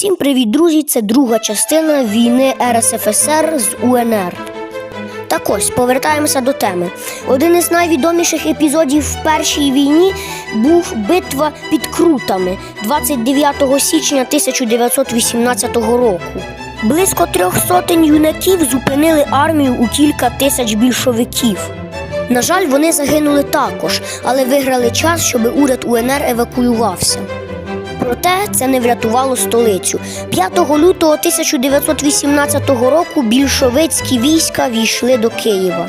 Всім привіт, друзі! Це друга частина війни РСФСР з УНР. Так ось повертаємося до теми. Один із найвідоміших епізодів в першій війні був битва під Крутами 29 січня 1918 року. Близько трьох сотень юнаків зупинили армію у кілька тисяч більшовиків. На жаль, вони загинули також, але виграли час, щоб уряд УНР евакуювався. Проте це не врятувало столицю. 5 лютого 1918 року більшовицькі війська війшли до Києва.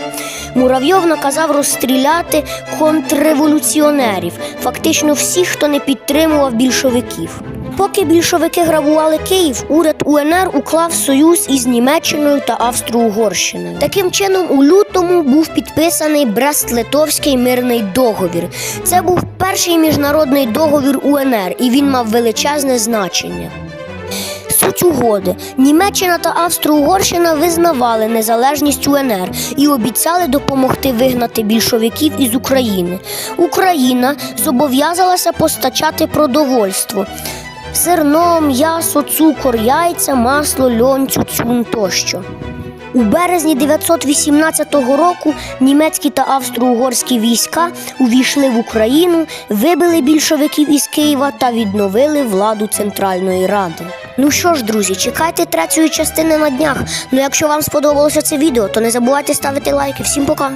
Муравйов наказав розстріляти контрреволюціонерів, фактично всіх, хто не підтримував більшовиків. Поки більшовики грабували Київ, уряд УНР уклав союз із Німеччиною та Австро-Угорщиною. Таким чином, у лютому був підписаний Брест-Литовський мирний договір. Це був перший міжнародний договір УНР, і він мав величезне значення. Суть угоди Німеччина та Австро-Угорщина визнавали незалежність УНР і обіцяли допомогти вигнати більшовиків із України. Україна зобов'язалася постачати продовольство. Зерно, м'ясо, цукор, яйця, масло, льон, цюцюн тощо. У березні 918 року німецькі та австро-угорські війська увійшли в Україну, вибили більшовиків із Києва та відновили владу Центральної Ради. Ну що ж, друзі, чекайте третьої частини на днях. Ну якщо вам сподобалося це відео, то не забувайте ставити лайки. Всім пока!